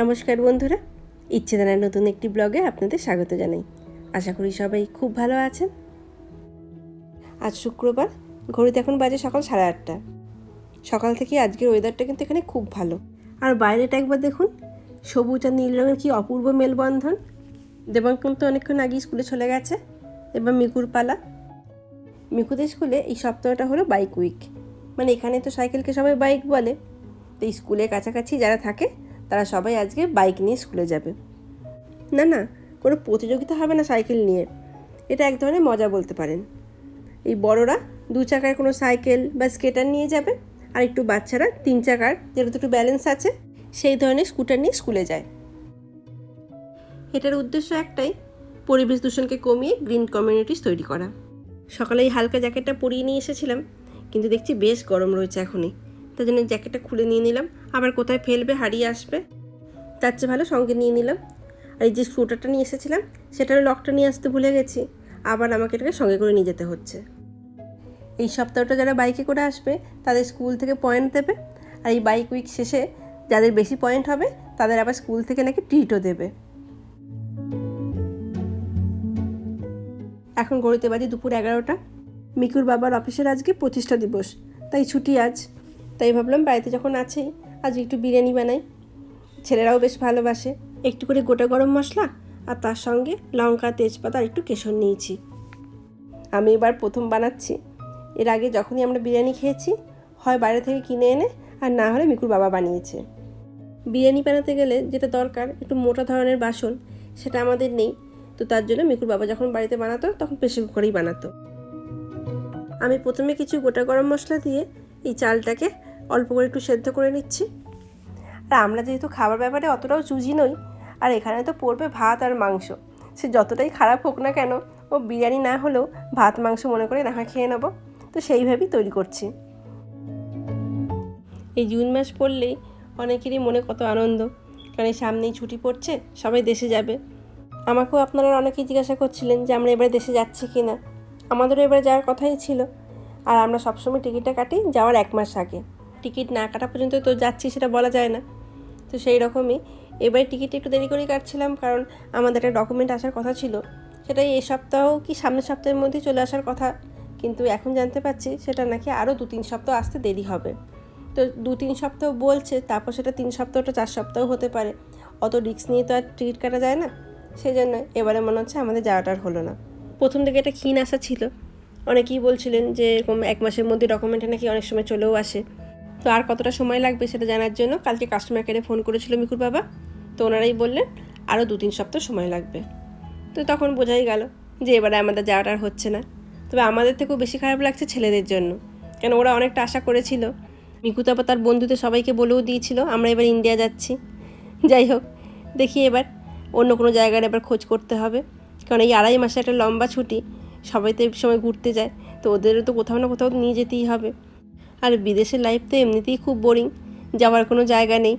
নমস্কার বন্ধুরা। ইচ্ছে জানার নতুন একটি ব্লগে আপনাদের স্বাগত জানাই। আশা করি সবাই খুব ভালো আছেন। আজ শুক্রবার, ঘড়িতে এখন বাজে সকাল সাড়ে আটটা। সকাল থেকে আজকের ওয়েদারটা কিন্তু এখানে খুব ভালো। আর বাইরেটা একবার দেখুন, সবুজ আর নীল রঙের কি অপূর্ব মেলবন্ধন। দেবাঙ্কন তো অনেকক্ষণ আগে স্কুলে চলে গেছে, এবার মিকুর পালা। মিকুদের স্কুলে এই সপ্তাহটা হলো বাইক উইক মানে এখানে তো সাইকেলকে সবাই বাইক বলে। তো স্কুলের কাছাকাছি যারা থাকে তারা সবাই আজকে বাইক নিয়ে স্কুলে যাবে। না না, কোনো প্রতিযোগিতা হবে না সাইকেল নিয়ে। এটা এক ধরনের মজা বলতে পারেন। এই বড়রা দু চাকার কোনো সাইকেল বা স্কেটার নিয়ে যাবে আর একটু বাচ্চারা তিন চাকার যেটাতে একটু ব্যালেন্স আছে সেই ধরনের স্কুটার নিয়ে স্কুলে যায়। এটার উদ্দেশ্য একটাই, পরিবেশ দূষণকে কমিয়ে গ্রিন কমিউনিটিস তৈরি করা। সকালে এই হালকা জ্যাকেটটা পরিয়ে নিয়ে এসেছিলাম, কিন্তু দেখছি বেশ গরম রয়েছে এখনই। তার জন্য জ্যাকেটটা খুলে নিয়ে নিলাম। আবার কোথায় ফেলবে, হারিয়ে আসবে, তার চেয়ে ভালো সঙ্গে নিয়ে নিলাম। আর এই যে স্কুটারটা নিয়ে এসেছিলাম, সেটারও লকটা নিয়ে আসতে ভুলে গেছি। আবার আমাকে এটাকে সঙ্গে করে নিয়ে যেতে হচ্ছে। এই সপ্তাহটা যারা বাইকে করে আসবে, তাদের স্কুল থেকে পয়েন্ট দেবে। আর এই বাইক উইক শেষে যাদের বেশি পয়েন্ট হবে, তাদের আবার স্কুল থেকে নাকি ট্রিটও দেবে। এখন গড়িতে বাজে দুপুর এগারোটা। মিকুর বাবার অফিসের আজকে প্রতিষ্ঠা দিবস, তাই ছুটি আজ। তাই ভাবলাম বাড়িতে যখন আছেই আজ একটু বিরিয়ানি বানাই। ছেলেরাও বেশ ভালোবাসে। একটু করে গোটা গরম মশলা আর তার সঙ্গে লঙ্কা, তেজপাতা আর একটু কেশর নিয়েছি। আমি এবার প্রথম বানাচ্ছি। এর আগে যখনই আমরা বিরিয়ানি খেয়েছি, হয় বাইরে থেকে কিনে এনে আর না হলে মিকুর বাবা বানিয়েছে। বিরিয়ানি বানাতে গেলে যেটা দরকার, একটু মোটা ধরনের বাসন, সেটা আমাদের নেই। তো তার জন্য মিকুর বাবা যখন বাড়িতে বানাতো, তখন প্রেশার কুকারেই বানাতো। আমি প্রথমে কিছু গোটা গরম মশলা দিয়ে এই চালটাকে অল্প করে একটু সেদ্ধ করে নিচ্ছি। আর আমরা যেহেতু খাবার ব্যাপারে অতটাও চুজি নই, আর এখানে তো পড়বে ভাত আর মাংস। সে যতটাই খারাপ হোক না কেন, ও বিরিয়ানি না হলেও ভাত, মাংস মনে করে না খেয়ে নেব। তো সেইভাবেই তৈরি করছি। এই জুন মাস পড়লেই অনেকেরই মনে কত আনন্দ। কারণ এই সামনেই ছুটি পড়ছে, সবাই দেশে যাবে। আমাকেও আপনারা অনেকেই জিজ্ঞাসা করছিলেন যে আমরা এবারে দেশে যাচ্ছি কি না আমাদেরও এবারে যাওয়ার কথাই ছিল। আর আমরা সবসময় টিকিটটা কাটি যাওয়ার এক মাস আগে। টিকিট না কাটা পর্যন্ত তো যাচ্ছি সেটা বলা যায় না। তো সেই রকমই এবারে টিকিট একটু দেরি করেই কাটছিলাম কারণ আমাদের একটা ডকুমেন্ট আসার কথা ছিল। সেটাই এ সপ্তাহ কি সামনের সপ্তাহের মধ্যেই চলে আসার কথা। কিন্তু এখন জানতে পারছি সেটা নাকি আরও দু তিন সপ্তাহ আসতে দেরি হবে। তো দু তিন সপ্তাহ বলছে, তারপর সেটা তিন সপ্তাহটা চার সপ্তাহ হতে পারে। অত রিস্ক নিয়ে তো আর টিকিট কাটা যায় না। সেই জন্য এবারে মনে হচ্ছে আমাদের যাওয়াটা আর হলো না। প্রথম থেকে একটা ক্ষীণ আসা ছিল। অনেকেই বলছিলেন যে এরকম এক মাসের মধ্যে ডকুমেন্টে নাকি অনেক সময় চলেও আসে। তো আর কতটা সময় লাগবে সেটা জানার জন্য কালকে কাস্টমার কেয়ারে ফোন করেছিল মিকুর বাবা, তো ওনারাই বললেন আরও দু তিন সপ্তাহ সময় লাগবে। তো তখন বোঝাই গেল যে এবারে আমাদের যাওয়াটা আর হচ্ছে না। তবে আমাদের থেকেও বেশি খারাপ লাগছে ছেলেদের জন্য। কেন ওরা অনেকটা আশা করেছিল। মিকু তো তার বন্ধুদের সবাইকে বলেও দিয়েছিল, আমরা এবার ইন্ডিয়া যাচ্ছি। যাই হোক, দেখি এবার অন্য কোনো জায়গার এবার খোঁজ করতে হবে। কারণ এই আড়াই মাসে একটা লম্বা ছুটি, সবাই তো সময় ঘুরতে যায়, তো ওদেরও তো কোথাও না কোথাও নিয়ে যেতেই হবে। আর বিদেশের লাইফ তো এমনিতেই খুব বোরিং যাওয়ার কোনো জায়গা নেই।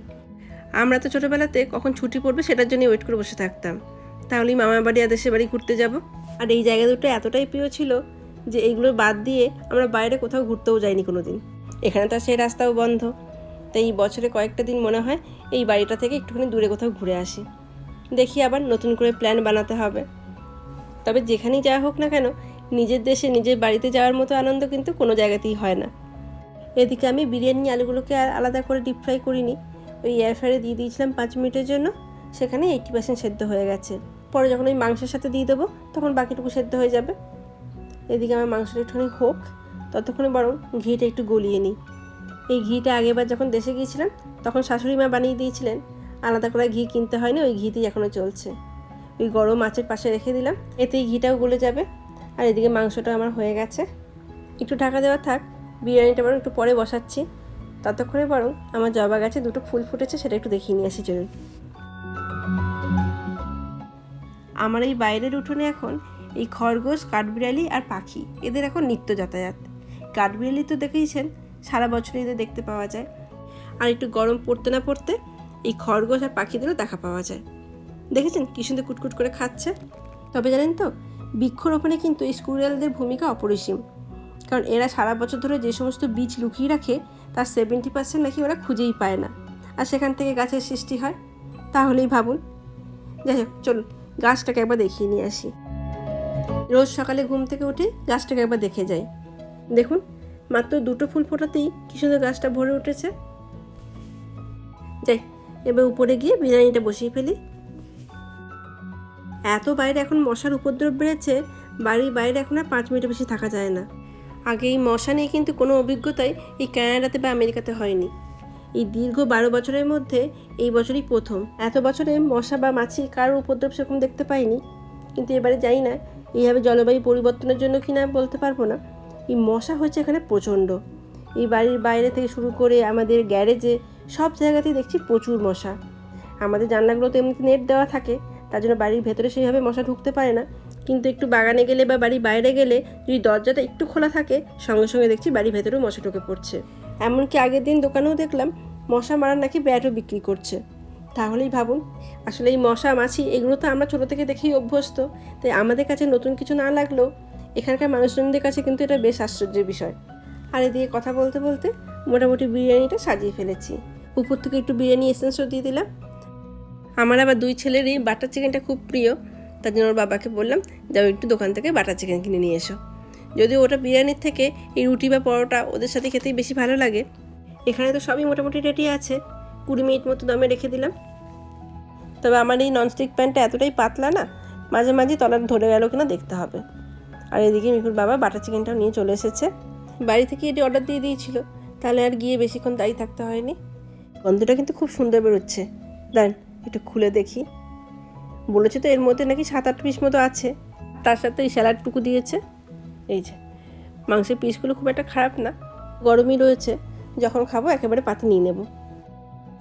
আমরা তো ছোটোবেলাতে কখন ছুটি পড়বে সেটার জন্য ওয়েট করে বসে থাকতাম। তাহলেই মামার বাড়ি আর দেশের বাড়ি ঘুরতে যাব। আর এই জায়গা দুটো এতটাই প্রিয় ছিল যে এইগুলো বাদ দিয়ে আমরা বাইরে কোথাও ঘুরতেও যাইনি কোনো দিন এখানে তো সেই রাস্তাও বন্ধ। তাই এই বছরে কয়েকটা দিন মনে হয় এই বাড়িটা থেকে একটুখানি দূরে কোথাও ঘুরে আসি। দেখি আবার নতুন করে প্ল্যান বানাতে হবে। তবে যেখানেই যাওয়া হোক না কেন নিজের দেশে নিজের বাড়িতে যাওয়ার মতো আনন্দ কিন্তু কোনো জায়গাতেই হয় না। এদিকে আমি বিরিয়ানি আলুগুলোকে আর আলাদা করে ডিপ ফ্রাই করিনি। ওই এয়ার ফ্রায়ারে দিয়ে দিয়েছিলাম পাঁচ মিনিটের জন্য। সেখানে এইটি পার্সেন্ট সেদ্ধ হয়ে গেছে। পরে যখন ওই মাংসের সাথে দিয়ে দেবো, তখন বাকিটুকু সেদ্ধ হয়ে যাবে। এদিকে আমার মাংসটা একটুখানি হোক, ততক্ষণে বরং ঘিটা একটু গলিয়ে নিই। এই ঘিটা আগেবার যখন দেশে গিয়েছিলাম, তখন শাশুড়ি মা বানিয়ে দিয়েছিলেন। আলাদা করে ঘি কিনতে হয়নি, ওই ঘিতেই এখনও চলছে। ওই গরম মাছের পাশে রেখে দিলাম, এতেই ঘিটাও গলে যাবে। আর এদিকে মাংসটা আমার হয়ে গেছে। একটু ঢাকা দেওয়া থাক বিরিয়ানিটা বরং একটু পরে বসাচ্ছি। ততক্ষণে বরং আমার জবা গাছে দুটো ফুল ফুটেছে, সেটা একটু দেখিয়ে নিয়ে আসি, চলুন। আমার এই বাইরের উঠোনে এখন এই খরগোশ, কাঠবিড়ালি আর পাখি, এদের এখন নিত্য যাতায়াত। কাঠবিড়ালি তো দেখেইছেন, সারা বছর এদের দেখতে পাওয়া যায়। আর একটু গরম পড়তে না পড়তে এই খরগোশ আর পাখিদেরও দেখা পাওয়া যায়। দেখেছেন কি সুন্দর কুটকুট করে খাচ্ছে? তবে জানেন তো, বৃক্ষরোপণে কিন্তু এই স্কুরিয়ালদের ভূমিকা অপরিসীম। কারণ এরা সারা বছর ধরে যে সমস্ত বীজ লুকিয়ে রাখে, তার সেভেন্টি পার্সেন্ট নাকি ওরা খুঁজেই পায় না। আর সেখান থেকে গাছের সৃষ্টি হয়। তাহলেই ভাবুন। যাই হোক, চলুন, গাছটাকে একবার দেখিয়ে নিয়ে আসি। রোজ সকালে ঘুম থেকে উঠে গাছটাকে একবার দেখে যাই। দেখুন, মাত্র দুটো ফুল ফোটাতেই কি সুন্দর গাছটা ভরে উঠেছে। যাই, এবার উপরে গিয়ে বিরিয়ানিটা বসিয়ে ফেলি। এত বাইরে এখন মশার উপদ্রব বেড়েছে, বাড়ির বাইরে এখন আর পাঁচ মিনিটের বেশি থাকা যায় না। আগে এই মশা নিয়ে কিন্তু কোনো অভিজ্ঞতাই এই কানাডাতে বা আমেরিকাতে হয়নি। এই দীর্ঘ বারো বছরের মধ্যে এই বছরই প্রথম। এত বছরে মশা বা মাছি কারোর উপদ্রব সেরকম দেখতে পাইনি। কিন্তু এবারে জানি না, এইভাবে জলবায়ু পরিবর্তনের জন্য কি না বলতে পারব না। এই মশা হচ্ছে এখানে প্রচণ্ড। এই বাড়ির বাইরে থেকে শুরু করে আমাদের গ্যারেজে সব জায়গাতেই দেখছি প্রচুর মশা। আমাদের জানলাগুলো তো এমনিতে নেট দেওয়া থাকে, তার জন্য বাড়ির ভেতরে সেইভাবে মশা ঢুকতে পারে না। কিন্তু একটু বাগানে গেলে বা বাড়ির বাইরে গেলে যদি দরজাটা একটু খোলা থাকে, সঙ্গে সঙ্গে দেখছি বাড়ির ভেতরেও মশা ঢুকে পড়ছে। এমনকি আগের দিন দোকানেও দেখলাম মশা মারার নাকি ব্যাটও বিক্রি করছে। তাহলেই ভাবুন, আসলে এই মশা, মাছি, এগুলো তো আমরা ছোটো থেকে দেখেই অভ্যস্ত, তাই আমাদের কাছে নতুন কিছু না লাগলেও এখানকার মানুষজনদের কাছে কিন্তু এটা বেশ আশ্চর্যের বিষয়। আর এদিকে কথা বলতে বলতে মোটামুটি বিরিয়ানিটা সাজিয়ে ফেলেছি। উপর থেকে একটু বিরিয়ানি এসেন্সও দিয়ে দিলাম। আমার আবার দুই ছেলেরই বাটার চিকেনটা খুব প্রিয়। তার জন্য ওর বাবাকে বললাম যে যাও একটু দোকান থেকে বাটার চিকেন কিনে নিয়ে এসো। যদিও ওটা বিরিয়ানির থেকে এই রুটি বা পরোটা ওদের সাথে খেতেই বেশি ভালো লাগে। এখানে তো সবই মোটামুটি রেডি আছে। কুড়ি মিনিট মতো দমে রেখে দিলাম। তবে আমার এই ননস্টিক প্যানটা এতটাই পাতলা না, মাঝে মাঝে তলার ধরে গেল কিনা দেখতে হবে। আর এদিকে মিকুর বাবা বাটার চিকেনটাও নিয়ে চলে এসেছে। বাড়ি থেকে এটি অর্ডার দিয়ে দিয়েছিল, তাহলে আর গিয়ে বেশিক্ষণ দাঁড়িয়ে থাকতে হয়নি। গন্ধটা কিন্তু খুব সুন্দর বেরোচ্ছে। দাঁড়ান, একটু খুলে দেখি। বলেছে তো এর মধ্যে নাকি সাত আট পিস মতো আছে। তার সাথে এই স্যালাডটুকু দিয়েছে। এই যে, মাংসের পিসগুলো খুব একটা খারাপ না, গরমই রয়েছে। যখন খাব একেবারে পাতে নিয়ে নেব।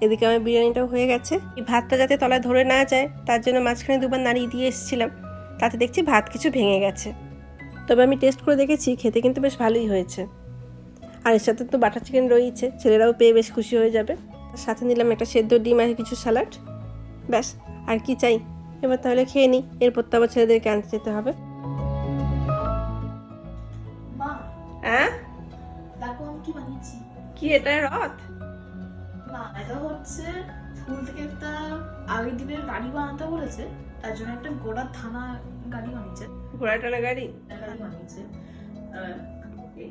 এদিকে আমার বিরিয়ানিটাও হয়ে গেছে। এই ভাতটা যাতে তলায় ধরে না যায়, তার জন্য মাঝখানে দুবার নাড়িয়ে দিয়ে এসেছিলাম। তাতে দেখছি ভাত কিছু ভেঙে গেছে। তবে আমি টেস্ট করে দেখেছি, খেতে কিন্তু বেশ ভালোই হয়েছে। আর এর সাথে তো বাটার চিকেন রয়েছে ছেলেরাও পেয়ে বেশ খুশি হয়ে যাবে। সাথে নিলাম একটা সেদ্ধ ডিম আর কিছু স্যালাড ব্যাস, আর কি চাই? এবার তাহলে খেয়ে নিই এরপর তো আবার ছেলেদেরকে আনতে যেতে হবে। হ্যাঁ? কি এটা রথ? মা এটা হচ্ছে স্কুল থেকে একটা আগের দিনের গাড়ি বানাতে বলেছে তার জন্য একটা গোড়ার থানা গাড়ি বানিয়েছে। ঘোড়া টানা গাড়ি? গাড়ি বানিয়েছে।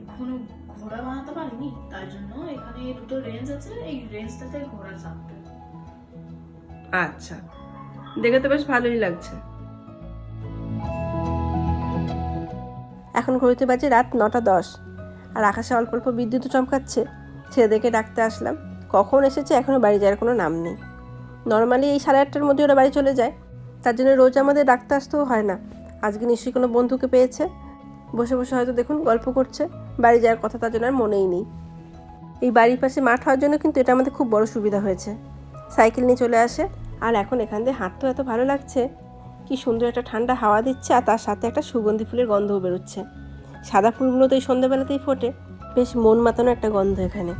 এখনও ঘোড়া বানাতে পারিনি তার জন্য এখানে দুটো রেঞ্জ আছে এই রেঞ্জটাতে ঘোড়া চাপবে। আচ্ছা। দেখে তো বেশ ভালোই লাগছে। এখন ঘড়িতে বাজে রাত নটা দশ, আর আকাশে অল্প অল্প বিদ্যুৎ চমকাচ্ছে। ছেলেদেরকে ডাকতে আসলাম, কখন এসেছে এখনও বাড়ি যাওয়ার কোনো নাম নেই। নর্মালি এই সাড়ে আটটার মধ্যে ওরা বাড়ি চলে যায়, তার জন্য রোজ আমাদের ডাকতে আসতেও হয় না। আজকে নিশ্চয়ই কোনো বন্ধুকে পেয়েছে। বসে বসে হয়তো দেখুন গল্প করছে, বাড়ি যাওয়ার কথা তার জন্য আর মনেই নেই। এই বাড়ির পাশে মাঠ হওয়ার জন্য কিন্তু এটা আমাদের খুব বড় সুবিধা হয়েছে। সাইকেল নিয়ে চলে আসে আর এখন এখান দিয়ে হাঁটতেও এত ভালো লাগছে। কি সুন্দর একটা ঠান্ডা হাওয়া দিচ্ছে আর তার সাথে একটা সুগন্ধি ফুলের গন্ধও বেরোচ্ছে। সাদা ফুলগুলো তো এই সন্ধ্যাবেলাতেই ফোটে। বেশ মন মাতানো একটা গন্ধ এখানে।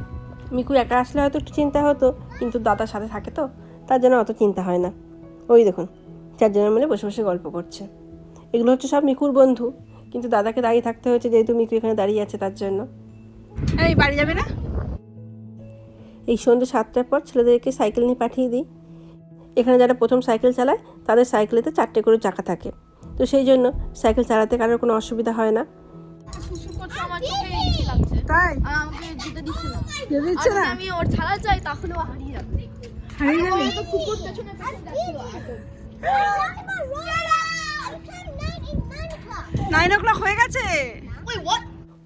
মিকু একা আসলে হয়তো একটু চিন্তা হতো কিন্তু দাদার সাথে থাকে তো তার জন্য অত চিন্তা হয় না। ওই দেখুন চারজনের মিলে বসে বসে গল্প করছে। এগুলো হচ্ছে সব মিকুর বন্ধু কিন্তু দাদাকে দাঁড়িয়ে থাকতে হয়েছে যেহেতু মিকু এখানে দাঁড়িয়ে আছে তার জন্য। এই বাড়ি যাবে না? এই সন্ধ্যে সাতটার পর ছেলেদেরকে সাইকেল নিয়ে পাঠিয়ে দিই। এখানে যারা প্রথম সাইকেল চালায় তাদের সাইকেলেতে চারটে করে চাকা থাকে। তো সেই জন্য সাইকেল চালাতে কারোর কোনো অসুবিধা হয় না। তাই? দিচ্ছে আমি ওর ছাড়া তাহলে ও হারিয়ে যাবে। হারিয়ে যাবে? কুকুর পেছনে। নাইন ও ক্লক হয়ে গেছে।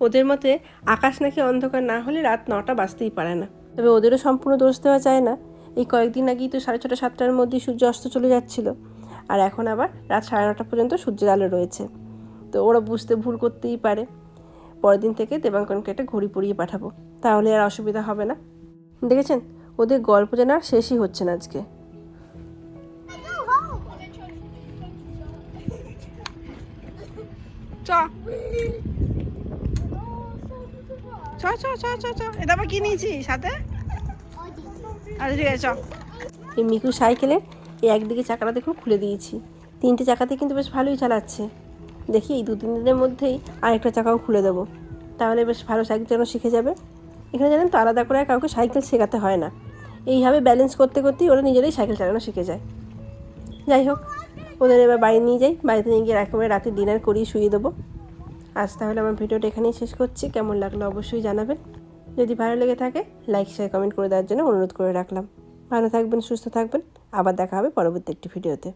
ওদের মতে আকাশ নাকি অন্ধকার না হলে রাত নটা বাজতেই পারে না। তবে ওদেরও সম্পূর্ণ দোষ দেওয়া যায় না। এই কয়েকদিন আগেই তো সাড়ে ছটা, সাতটার মধ্যেই সূর্য অস্ত চলে যাচ্ছিল। আর এখন আবার রাত সাড়ে নটা পর্যন্ত সূর্যের আলো রয়েছে। তো ওরা বুঝতে ভুল করতেই পারে। পরের দিন থেকে দেবাঙ্কনকে একটা ঘড়ি পরিয়ে পাঠাবো। তাহলে আর অসুবিধা হবে না। দেখেছেন? ওদের গল্প যেন আর শেষই হচ্ছে না আজকে। চ। চ চ চ চ এটা আবার কি নিয়েছি সাথে? আচ্ছা ঠিক আছে এই মিকু সাইকেলে এই একদিকে চাকাটা দেখুন খুলে দিয়েছি। তিনটে চাকাতে কিন্তু বেশ ভালোই চালাচ্ছে। দেখি এই দু তিন দিনের মধ্যেই আরেকটা চাকাও খুলে দেবো। তাহলে বেশ ভালো সাইকেল চালানো শিখে যাবে। এখানে জানেন তো আলাদা করে কাউকে সাইকেল শেখাতে হয় না। এইভাবে ব্যালেন্স করতে করতেই ওরা নিজেরাই সাইকেল চালানো শিখে যায়। যাই হোক, ওদের এবার বাড়ি নিয়ে যাই। বাড়িতে নিয়ে গিয়ে একেবারে রাতে ডিনার করিয়ে শুয়ে দেবো। আজ তাহলে আমার ভিডিওটা এখানেই শেষ করছি। কেমন লাগল অবশ্যই জানাবেন। যদি ভালো লেগে থাকে লাইক শেয়ার কমেন্ট করে দেওয়ার জন্য অনুরোধ করে রাখলাম। ভালো থাকবেন, সুস্থ থাকবেন। আবার দেখা হবে পরবর্তী একটি ভিডিওতে